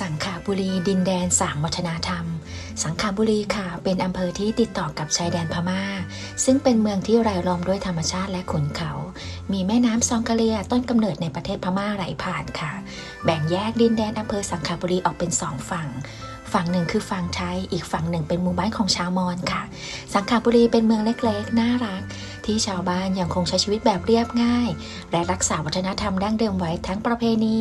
สังขาบุรีดินแดนสามวัฒนธรรม สังขาบุรีค่ะ เป็นอำเภอที่ติดต่อกับชายแดนพม่า ซึ่งเป็นเมืองที่รายล้อมด้วยธรรมชาติและขุนเขา มีแม่น้ำซองกะเลียต้นกำเนิดในประเทศพม่าไหลผ่านค่ะ แบ่งแยกดินแดนอำเภอสังขาบุรีออกเป็นสองฝั่งฝั่งหนึ่งคือฝั่งไทย อีกฝั่งหนึ่งเป็นหมู่บ้านของชาวมอญค่ะ สังขาบุรีเป็นเมืองเล็กๆ น่ารัก ที่ชาวบ้านยังคงใช้ชีวิตแบบเรียบง่าย และรักษาวัฒนธรรมดั้งเดิมไว้ทั้งประเพณี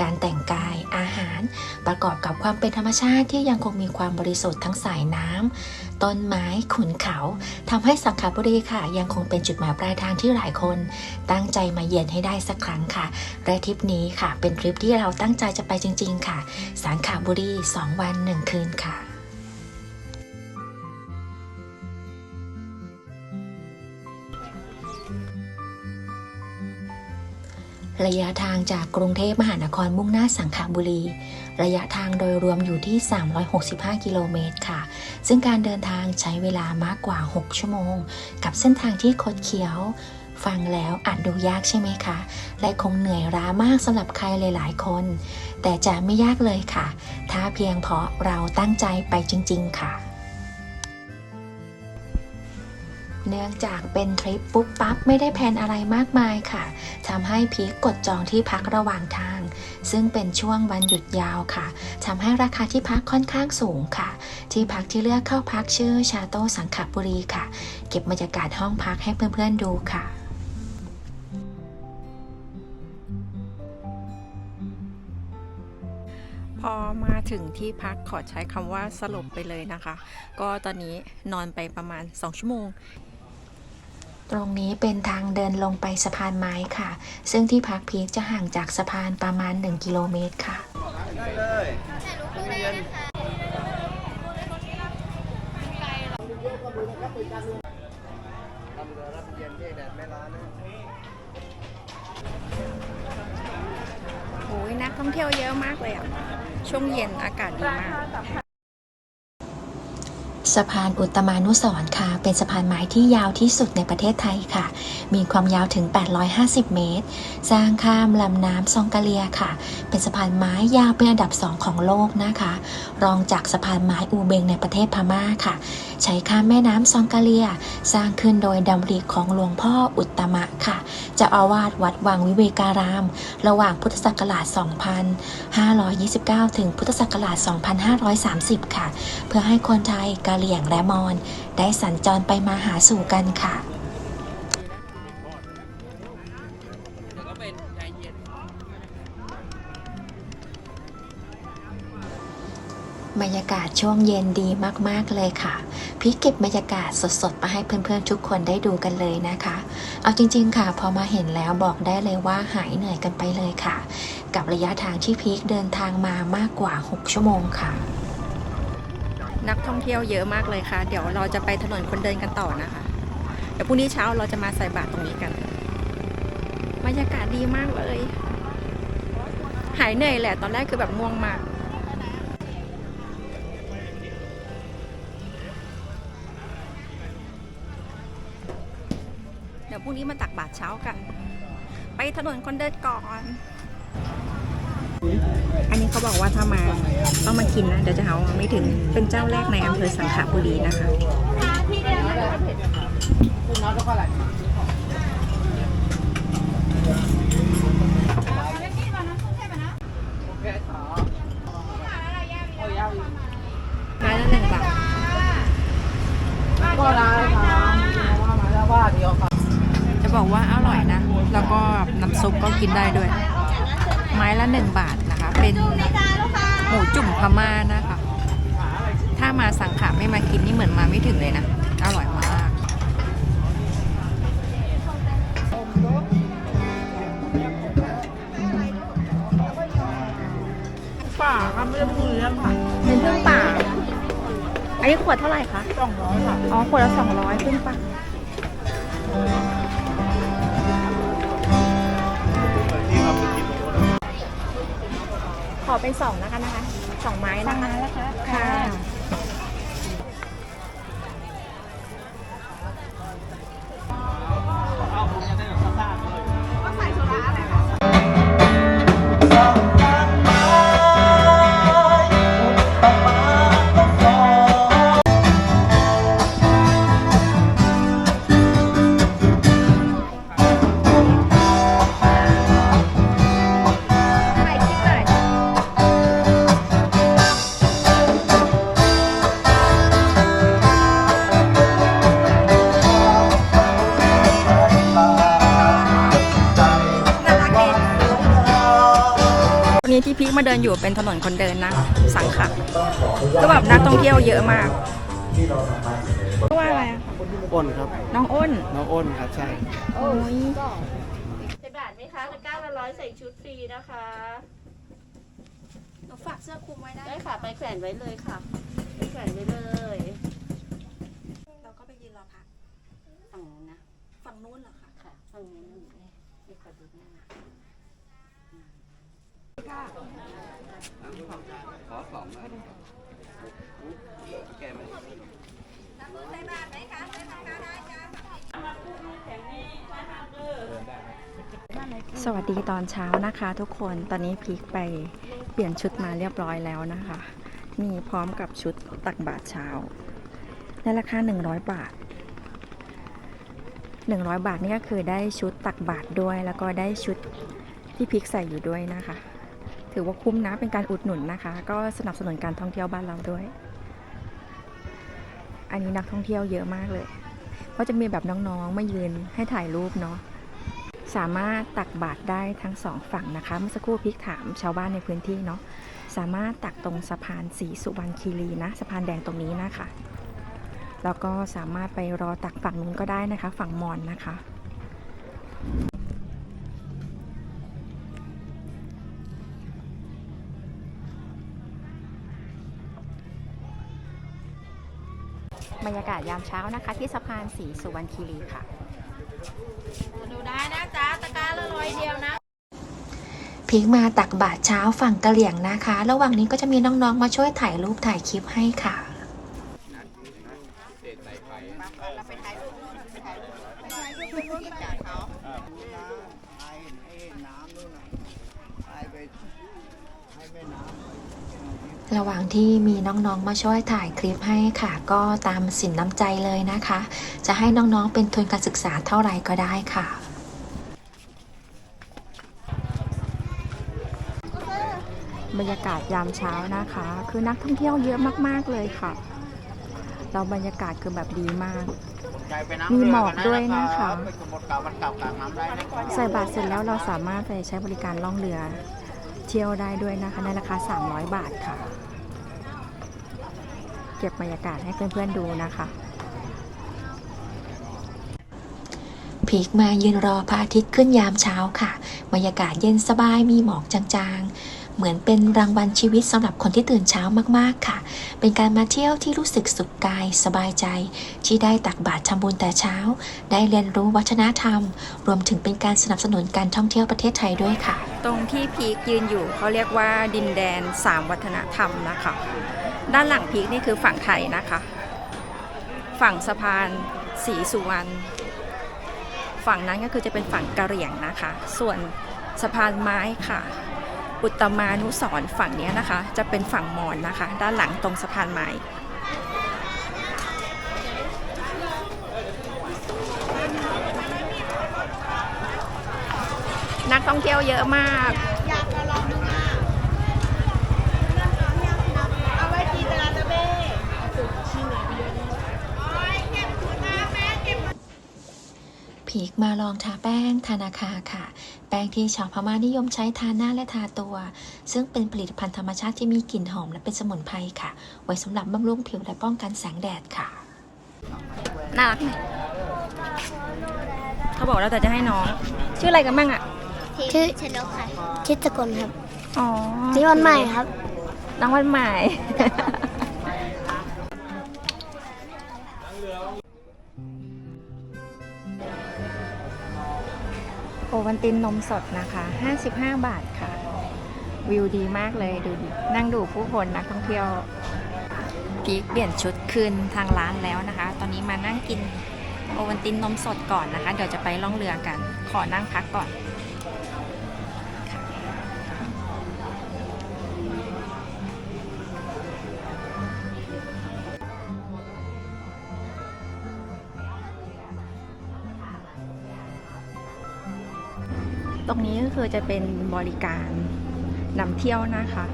การแต่งกายอาหาร ประกอบกับความเป็นธรรมชาติที่ยังคงมีความบริสุทธิ์ทั้งสายน้ำต้นไม้ขุนเขาทำให้สังขบุรีค่ะ ยังคงเป็นจุดหมายปลายทางที่หลายคน ตั้งใจมาเยือนให้ได้สักครั้งค่ะ และทริปนี้ค่ะ เป็นทริปที่เราตั้งใจจะไปจริง ๆ ค่ะ สังขบุรี 2 วัน 1 คืนค่ะ ระยะทางจากกรุงเทพมหานครมุ่งหน้าสังขบุรี ระยะทางโดยรวมอยู่ที่ 365 กิโลเมตรค่ะ ซึ่งการเดินทางใช้เวลามากกว่า 6 ชั่วโมง กับเส้นทางที่คดเคี้ยว ฟังแล้วอาจดูยากใช่ไหมคะ และคงเหนื่อยล้ามากสำหรับใครหลาย ๆ คน แต่จะไม่ยากเลยค่ะ ถ้าเพียงเพราะเราตั้งใจไปจริง ๆ ค่ะ เนื่องจากเป็นทริปปุ๊บปั๊บไม่ได้แพลนอะไรมากมายค่ะทำให้พีคกดจองที่พักระหว่างทาง ซึ่งเป็นช่วงวันหยุดยาวค่ะทำให้ราคาที่พักค่อนข้างสูงค่ะ ที่พักที่เลือกเข้าพักชื่อชาโตสังขบุรีค่ะ เก็บบรรยากาศห้องพักให้เพื่อนๆดูค่ะพอมาถึงที่พักขอใช้คำว่าสลบไปเลยนะคะ ก็ตอนนี้นอนไปประมาณ 2 ชั่วโมง ตรงนี้เป็นทางเดินลงไปสะพานไม้ค่ะ ซึ่งที่พักพีคจะห่างจากสะพานประมาณ 1 กิโลเมตรค่ะ ได้เลยตู้เย็นโอ้ยนักท่องเที่ยวเยอะมากเลยอะ ช่วงเย็นอากาศดีมาก สะพานอุตมานุสรณ์ค่ะ เป็นสะพานไม้ที่ยาวที่สุดในประเทศไทยค่ะ มีความยาวถึง 850 เมตร สร้างข้ามลำน้ำซองกะเลียค่ะ เป็นสะพานไม้ยาวเป็นอันดับสองของโลกนะคะ รองจากสะพานไม้อูเบงในประเทศพม่าค่ะ ใช้ข้ามแม่น้ำซองกะเลีย สร้างขึ้นโดยดำริของหลวงพ่ออุตมะค่ะจะอาวาสวัดวังวิเวการาม ระหว่างพุทธศักราช 2529 ถึงพุทธศักราช 2530 ค่ะ เพื่อให้คนไทยกะเหรี่ยงและมอญได้สัญจรไปมาหาสู่กันค่ะ บรรยากาศช่วงเย็นดีมาก ๆ เลยค่ะ พี่เก็บบรรยากาศสด ๆ มาให้เพื่อน ๆ ทุกคนได้ดูกันเลยนะคะ เอาจริง ๆ ค่ะ พอมาเห็นแล้วบอกได้เลยว่าหายเหนื่อยกันไปเลยค่ะ กับระยะทางที่พีคเดินทางมามากกว่า 6 ชั่วโมงค่ะ นักท่องเที่ยวเยอะมากเลยค่ะ เดี๋ยวเราจะไปถนนคนเดินกันต่อนะคะ เดี๋ยวพรุ่งนี้เช้าเราจะมาใส่บาตรตรงนี้กันบรรยากาศดีมากเลย หายเหนื่อยแหละ ตอนแรกคือแบบง่วงมากเดี๋ยวพรุ่งนี้มาตักบาตรเช้ากัน ไปถนนคนเดินก่อน อันนี้เขาบอกว่าถ้ามาต้องมากินนะเดี๋ยวจะหาว่าไม่ถึงเป็นเจ้าแรกในอำเภอสังขบุรีนะคะไม้ละหนึ่งบาทจะบอกว่าอร่อยนะ แล้วก็น้ำซุปก็กินได้ด้วย สองร้อยค่ะอ๋อขวดละสองร้อยพึ่งป่าขอเป็นสองนะคะนะคะสองไม้นะคะ ที่พีคมาเดินอยู่เป็นถนนคนเดินนะ สังขะก็แบบนักท่องเที่ยวเยอะมากว่าอะไรอะอ้นครับ น้องอ้น น้องอ้นครับใช่ โอ้ยใส่บาทไหมคะตะกร้าละร้อยใส่ชุดฟรีนะคะหนูฝากเสื้อคลุมไว้ได้ได้ค่ะ ไปแขวนไว้เลยค่ะ ไปแขวนไว้เลย เราก็ไปยืนรอพัก ฝั่งนู้นนะ ฝั่งนู้นเหรอคะ ค่ะ ฝั่งนู้นนี่นี่ขอดูหน้า สวัสดีตอนเช้านะคะทุกคน ตอนนี้พีคไปเปลี่ยนชุดมาเรียบร้อยแล้วนะคะ มีพร้อมกับชุดตักบาตรเช้า ในราคา 100 บาท 100 บาทนี่ก็คือได้ชุดตักบาตรด้วย แล้วก็ได้ชุดที่พีคใส่อยู่ด้วยนะคะ ถือว่าคุ้มนะเป็นการอุดหนุนนะคะ ก็สนับสนุนการท่องเที่ยวบ้านเราด้วย อันนี้นักท่องเที่ยวเยอะมากเลยก็จะมีแบบน้องๆมายืนให้ถ่ายรูปเนาะสามารถตักบาตรได้ทั้งสองฝั่งนะคะ เมื่อสักครู่พิกถามชาวบ้านในพื้นที่เนาะสามารถตักตรงสะพานสีสุวรรณคีรีนะสะพานแดงตรงนี้นะคะ แล้วก็สามารถไปรอตักฝั่งนู้นก็ได้นะคะ ฝั่งมอนนะคะากาศยามเช้านะคะ ที่สะพานสีสุวรรณคีรีค่ะ ดูได้นะจ๊ะตะกร้าละร้อยเดียวนะพีคมาตักบาตรเช้าฝั่งกะเหลี่ยงนะคะ ระหว่างนี้ก็จะมีน้องๆ มาช่วยถ่ายรูปถ่ายคลิปให้ค่ะ ระหว่างที่มีน้องๆ มาช่วยถ่ายคลิปให้ค่ะ ก็ตามสินน้ำใจเลยนะคะ จะให้น้องๆ เป็นทุนการศึกษาเท่าไหร่ก็ได้ค่ะบรรยากาศยามเช้านะคะ คือนักท่องเที่ยวเยอะมากๆเลยค่ะ เราบรรยากาศคือแบบดีมาก มีหมอกด้วยนะคะ ใส่บาตรเสร็จแล้วเราสามารถไปใช้บริการล่องเรือ เที่ยวได้ด้วยนะคะในราคา 300 บาทค่ะ เก็บบรรยากาศให้เพื่อนๆดูนะคะพีกมายืนรอพระอาทิตย์ขึ้นยามเช้าค่ะ บรรยากาศเย็นสบายมีหมอกจางๆ เหมือนเป็นรางวัลชีวิตสำหรับคนที่ตื่นเช้ามากๆค่ะ เป็นการมาเที่ยวที่รู้สึกสุขกายสบายใจ ที่ได้ตักบาตรทำบุญแต่เช้า ได้เรียนรู้วัฒนธรรม รวมถึงเป็นการสนับสนุนการท่องเที่ยวประเทศไทยด้วยค่ะ ตรงที่พีคยืนอยู่เขาเรียกว่าดินแดนสามวัฒนธรรมนะคะ ด้านหลังพีคนี่คือฝั่งไทยนะคะ ฝั่งสะพานสีสุวรรณฝั่งนั้นก็คือจะเป็นฝั่งกะเหรี่ยงนะคะ ส่วนสะพานไม้ค่ะ อุตมานุสรฝั่งนี้นะคะ จะเป็นฝั่งมอญนะคะ ด้านหลังตรงสะพานไม้นักท่องเที่ยวเยอะมากพีคมาลองทาแป้งทานาคาค่ะ แป้งที่ชาวพม่านิยมใช้ทาหน้าและทาตัว ซึ่งเป็นผลิตภัณฑ์ธรรมชาติที่มีกลิ่นหอมและเป็นสมุนไพรค่ะ ไว้สำหรับบำรุงผิวและป้องกันแสงแดดค่ะ น่ารักไหมเขาบอกแล้วแต่จะให้น้อง ชื่ออะไรกันบ้างอะชื่อชนกค่ะชื่อสกลครับ อ๋อ นี่วันใหม่ครับ น้องวันใหม่ วันตินนมสดนะคะ 55 บาทค่ะ วิวดีมากเลยดูดินั่งดูผู้คนนักท่องเที่ยวพีกเปลี่ยนชุดคืนทางร้านแล้วนะคะ ตอนนี้มานั่งกินโอวันตินนมสดก่อนนะคะ เดี๋ยวจะไปล่องเรือกัน ขอนั่งพักก่อน ตรงนี้ก็คือจะเป็นบริการนำเที่ยวนะคะ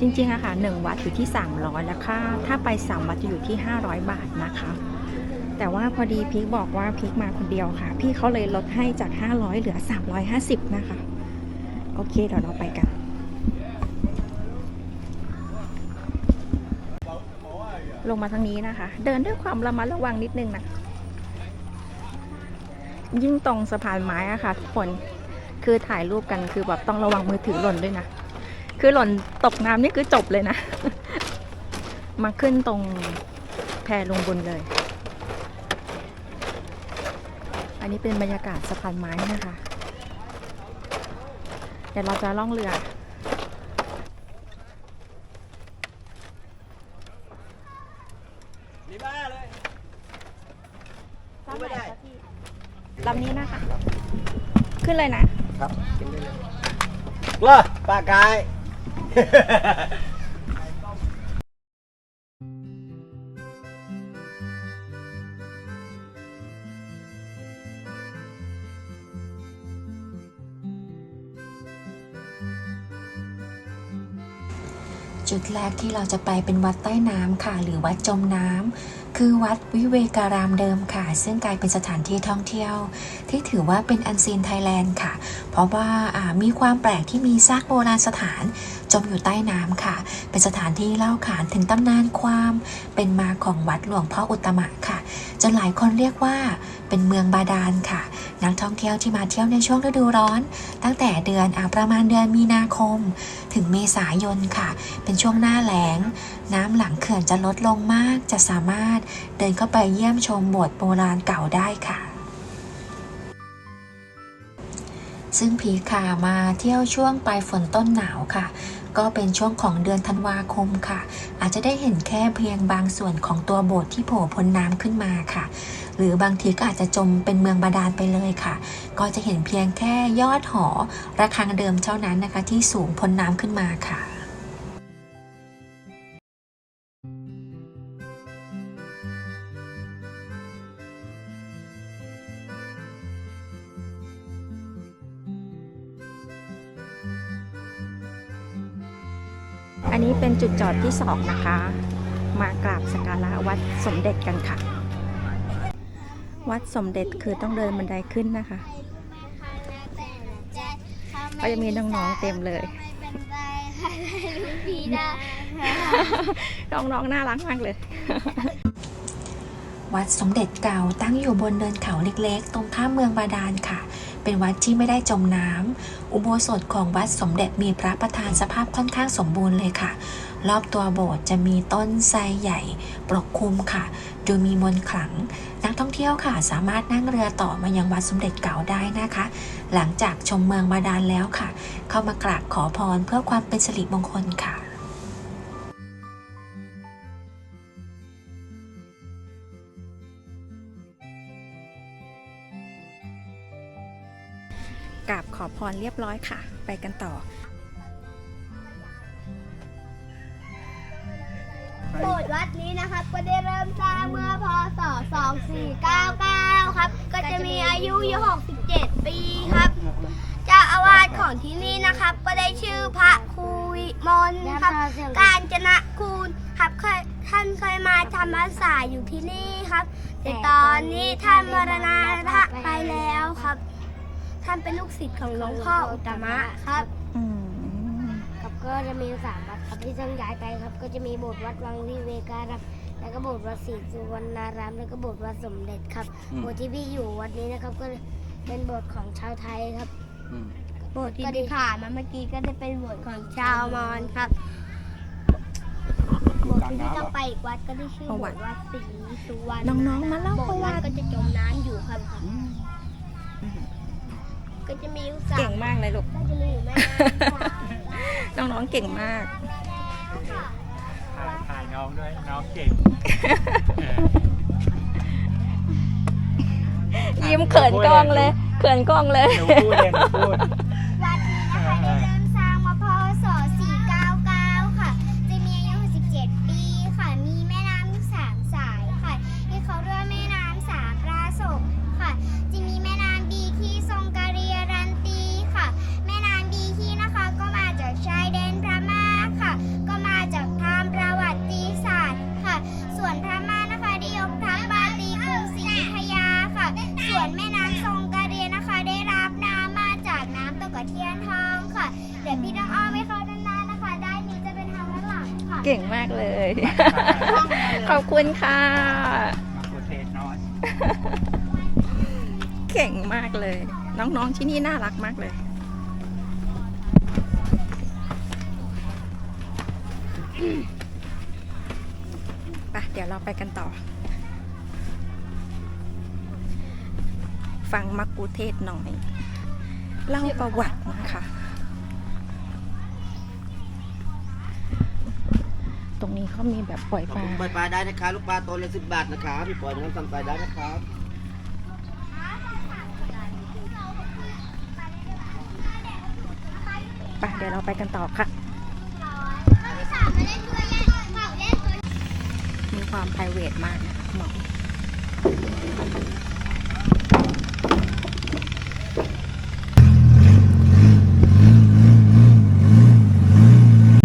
จริงๆอะคะ่ะ1วัดอยู่ที่ 300แล้วค่ะถ้าไป 3 วัดจะอยู่ที่ 500 บาทนะคะ แต่ว่าพอดีพีกบอกว่าพีกมาคนเดียวค่ะ พี่เขาเลยลดให้จาก 500 เหลือ 350 นะคะ โอเคเดี๋ยวเราไปกันลงมาทางนี้นะคะ เดินด้วยความระมัดระวังนิดนึงนะ ยิ่งตรงสะพานไม้อะค่ะทุกคน คือถ่ายรูปกันคือแบบต้องระวังมือถือหล่นด้วยนะ คือหล่นตกน้ำนี่คือจบเลยนะ มาขึ้นตรงแพลงบนเลย อันนี้เป็นบรรยากาศสะพานไม้นะคะ เดี๋ยวเราจะล่องเรือ นี่บ้าเลย ลำไหนคะพี่ลำนี้นะคะ ขึ้นเลยนะ ครับกินได้เลยล่ะ ปลากาย จุดแรกที่เราจะไปเป็นวัดใต้น้ำค่ะ หรือวัดจมน้ำ คือวัดวิเวการามเดิมค่ะ ซึ่งกลายเป็นสถานที่ท่องเที่ยว ที่ถือว่าเป็นอันซีนไทยแลนด์ค่ะ เพราะว่ามีความแปลกที่มีซากโบราณสถานจมอยู่ใต้น้ำค่ะ เป็นสถานที่เล่าขานถึงตำนานความเป็นมาของวัดหลวงพ่ออุตตมะค่ะ จนหลายคนเรียกว่าเป็นเมืองบาดาลค่ะ นักท่องเที่ยวที่มาเที่ยวในช่วงฤดูร้อน ตั้งแต่เดือนอประมาณเดือนมีนาคม ถึงเมษายนค่ะ เป็นช่วงหน้าแล้ง น้ำหลังเขื่อนจะลดลงมากจะสามารถเดินเข้าไปเยี่ยมชมโบสถ์โบราณเก่าได้ค่ะซึ่งผีขามาเที่ยวช่วงปลายฝนต้นหนาวค่ะ ก็เป็นช่วงของเดือนธันวาคมค่ะ อาจจะได้เห็นแค่เพียงบางส่วนของตัวโบสถ์ที่โผล่พ้นน้ำขึ้นมาค่ะ หรือบางทีก็อาจจะจมเป็นเมืองบาดาลไปเลยค่ะ ก็จะเห็นเพียงแค่ยอดหอระฆังเดิมเท่านั้นนะคะ ที่สูงพ้นน้ำขึ้นมาค่ะอันนี้เป็นจุดจอดที่สองนะคะ มากราบสักการะวัดสมเด็จกันค่ะ วัดสมเด็จคือต้องเดินบันไดขึ้นนะคะ ก็จะมีน้องๆเต็มเลย น้องๆน่ารักมากเลย วัดสมเด็จเก่าตั้งอยู่บนเนินเขาเล็กๆ ตรงข้ามเมืองบาดาลค่ะ เป็นวัดที่ไม่ได้จมน้ำอุโบสถของวัดสมเด็จมีพระประธานสภาพค่อนข้างสมบูรณ์เลยค่ะรอบตัวโบสถ์จะมีต้นไทรใหญ่ปกคลุมค่ะ ดูมีมนขลัง กท่องเที่ยวค่ะ สามารถนั่งเรือต่อมายังวัดสมเด็จเก่าได้นะคะ หลังจากชมเมืองบาดาลแล้วค่ะ เข้ามากราบขอพรเพื่อความเป็นสิริมงคลค่ะกราบขอพรเรียบร้อยค่ะ ไปกันต่อ โบสถ์วัดนี้นะครับ ก็ได้เริ่มสร้างเมื่อพศ 2499 ครับ ก็จะมีอายุอยู่67 ปีครับ เจ้าอาวาสของที่นี่นะครับ ก็ได้ชื่อพระครูวิมลครับ การจนะคูณครับเคยท่านเคยมาจำพรรษาอยู่ที่นี่ครับ แต่ตอนนี้ท่านมรณภาพไปแล้วครับ ท่านเป็นลูกศิษย์ของหลวงพ่ออุตตมะครับ อืมครับก็จะมีสามวัด ครับที่ต้องย้ายไปครับ ก็จะมีโบสถ์วัดวังวิเวการามแล้วก็โบสถ์วัดศรีสุวรรณาราม แล้วก็โบสถ์วัดสมเด็จครับอืม โบสถ์ที่พี่อยู่วัดนี้นะครับ ก็เป็นโบสถ์ของชาวไทยครับ อืม โบสถ์ที่ได้ผ่านมาเมื่อกี้ก็จะเป็นโบสถ์ของชาวมอญครับโบสถ์ที่ต้องไปอีกวัดก็ได้ชื่อประโบวัสติถ์วัดศรีสุวรรณน้องๆมาเล่าโบสถ์นั้นประวัติก็จะจมน้ำอยู่ครับ ก็จะมีอยู่สาเก่มงมากเลยลูก ก็จะมีอยู่แม่น้ำสาม น้องๆเก่งมาก ถ่ายถ่ายน้องด้วยน้องเก่งยิ้มเขินกล้องเลย เขินกล้องเลย หนูพูดเองหนูพูดวัด เทียนทองค่ะ เดี๋ยวพี่ต้องอ้อมให้เขาด้านหน้านะคะ ด้านนี้จะเป็นทางด้านหลังค่ะ เก่งมากเลย ขอบคุณค่ะ มาโคเทสน้อยเก่งมากเลย น้องๆที่นี่น่ารักมากเลย ไปเดี๋ยวเราไปกันต่อ ฟังมักกูเทศหน่อย เล่าประวัตินะคะ ตรงนี้เขามีแบบปล่อยปลาปล่อยปลาได้นะครับลูกปลาตัวละสิบบาทนะครับพี่ปล่อยน้ำสั่งปลาได้นะครับไปเดี๋ยวเราไปกันต่อค่ะพี่สาวมาเล่นด้วยแย่เป่าเล่นตัวมีความ p r i v a t มากนะคะหมอ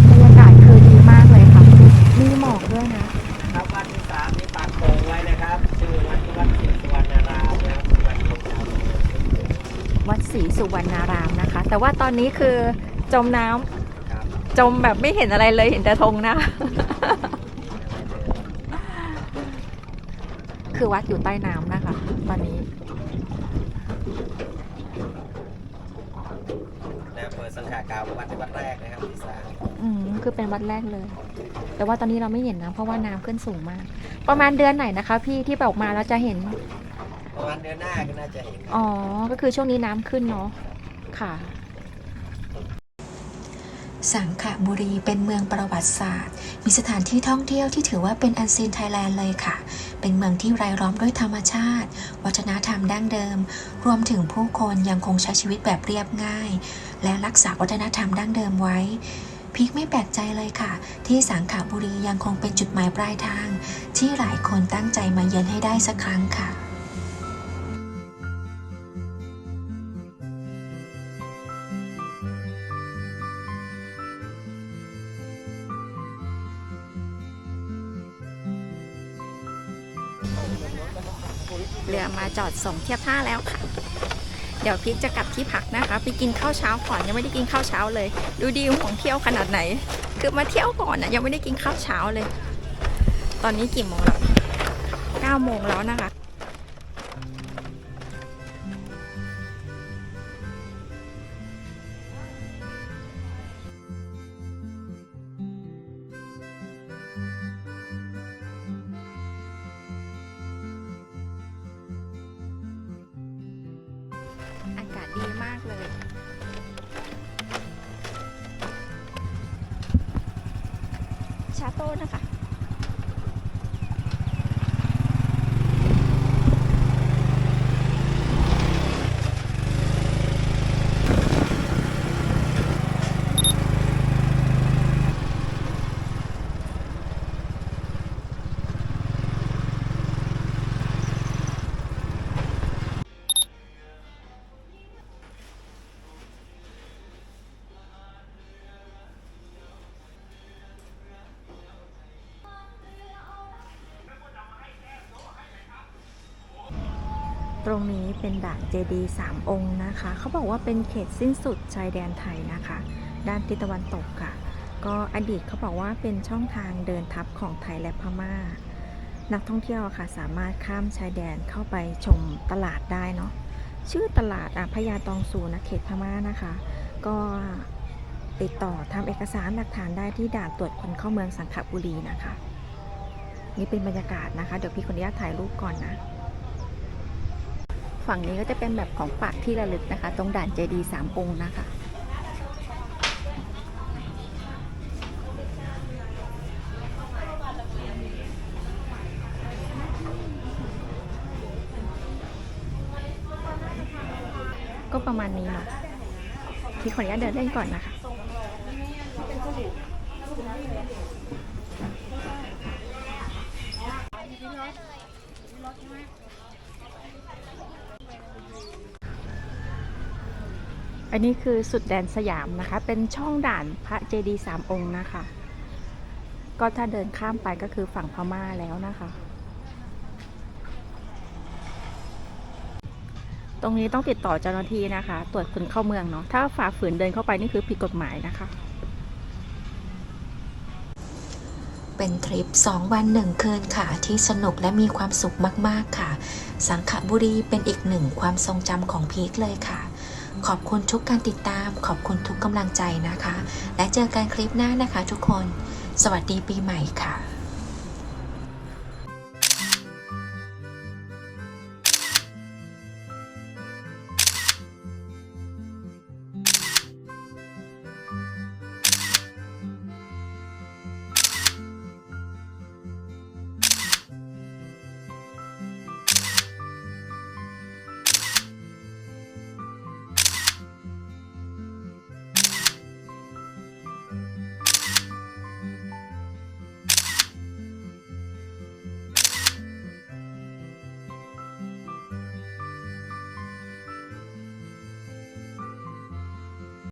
บรรยากาศคือดีมากเลยค่ะ มีหมอกด้วยนะ ครับวัดที่สามนี่ปากโป่งไว้นะครับชื่อวัดวัดศรีสุวรรณารามนะครับวัดที่สาม วัดศรีสุวรรณารามนะคะ แต่ว่าตอนนี้คือจมน้ำครับจมแบบไม่เห็นอะไรเลยเห็นแต่ธงนะ คือวัดอยู่ใต้น้ำนะคะ ตอนนี้แล้วเปิดสังขากาววัดวัดแรกนะครับที่สามอืมคือเป็นวัดแรกเลย แต่ว่าตอนนี้เราไม่เห็นนะเพราะว่าน้ำขึ้นสูงมาก ประมาณเดือนไหนนะคะ พี่ที่แบบมาแล้วจะเห็น ประมาณเดือนหน้าก็น่าจะเห็น อ๋อ ก็คือช่วงนี้น้ำขึ้นเนาะ ค่ะ สังขบุรีเป็นเมืองประวัติศาสตร์ มีสถานที่ท่องเที่ยวที่ถือว่าเป็นอันซีนไทยแลนด์เลยค่ะ เป็นเมืองที่รายล้อมด้วยธรรมชาติ วัฒนธรรมดั้งเดิม รวมถึงผู้คนยังคงใช้ชีวิตแบบเรียบง่าย และรักษาวัฒนธรรมดั้งเดิมไว้พีคไม่แปลกใจเลยค่ะ ที่สังขบุรียังคงเป็นจุดหมายปลายทาง ที่หลายคนตั้งใจมาเยือนให้ได้สักครั้งค่ะ จอดส่งเทียบท่าแล้วค่ะ เดี๋ยวพีคจะกลับที่พักนะคะ ไปกินข้าวเช้าก่อนยังไม่ได้กินข้าวเช้าเลย ดูดีของเที่ยวขนาดไหน คือมาเที่ยวก่อนนะยังไม่ได้กินข้าวเช้าเลย ตอนนี้กี่โมงแล้ว9โมงแล้วนะคะ ตรงนี้เป็นด่านเจดีสามองค์นะคะ เขาบอกว่าเป็นเขตสิ้นสุดชายแดนไทยนะคะ ด้านทิศตะวันตกค่ะ ก็อดีตเขาบอกว่าเป็นช่องทางเดินทัพของไทยและพม่า นักท่องเที่ยวค่ะสามารถข้ามชายแดนเข้าไปชมตลาดได้เนาะ ชื่อตลาดอะพญาตองซูนะเขตพม่านะคะ ก็ติดต่อทำเอกสารหลักฐานได้ที่ด่านตรวจคนเข้าเมืองสังขบุรีนะคะ นี่เป็นบรรยากาศนะคะ เดี๋ยวพี่คนนี้ถ่ายรูปก่อนนะ ฝั่งนี้ก็จะเป็นแบบของฝากที่ระลึกนะคะ ตรงด่านเจดีสามองค์นะคะก็ประมาณนี้เนาะที่ขออนุญาตเดินเล่นก่อนนะคะ อันนี้คือสุดแดนสยามนะคะ เป็นช่องด่านพระเจดีย์สามองค์นะคะ ก็ถ้าเดินข้ามไปก็คือฝั่งพม่าแล้วนะคะ ตรงนี้ต้องติดต่อเจ้าหน้าที่นะคะ ตรวจคนเข้าเมืองเนาะ ถ้าฝ่าฝืนเดินเข้าไปนี่คือผิดกฎหมายนะคะ เป็นทริป 2 วัน 1 คืนค่ะ ที่สนุกและมีความสุขมาก ๆ ค่ะ สังขบุรีเป็นอีกหนึ่งความทรงจำของพีคเลยค่ะ ขอบคุณทุกการติดตาม ขอบคุณทุกกำลังใจนะคะ และเจอกันคลิปหน้านะคะทุกคน สวัสดีปีใหม่ค่ะ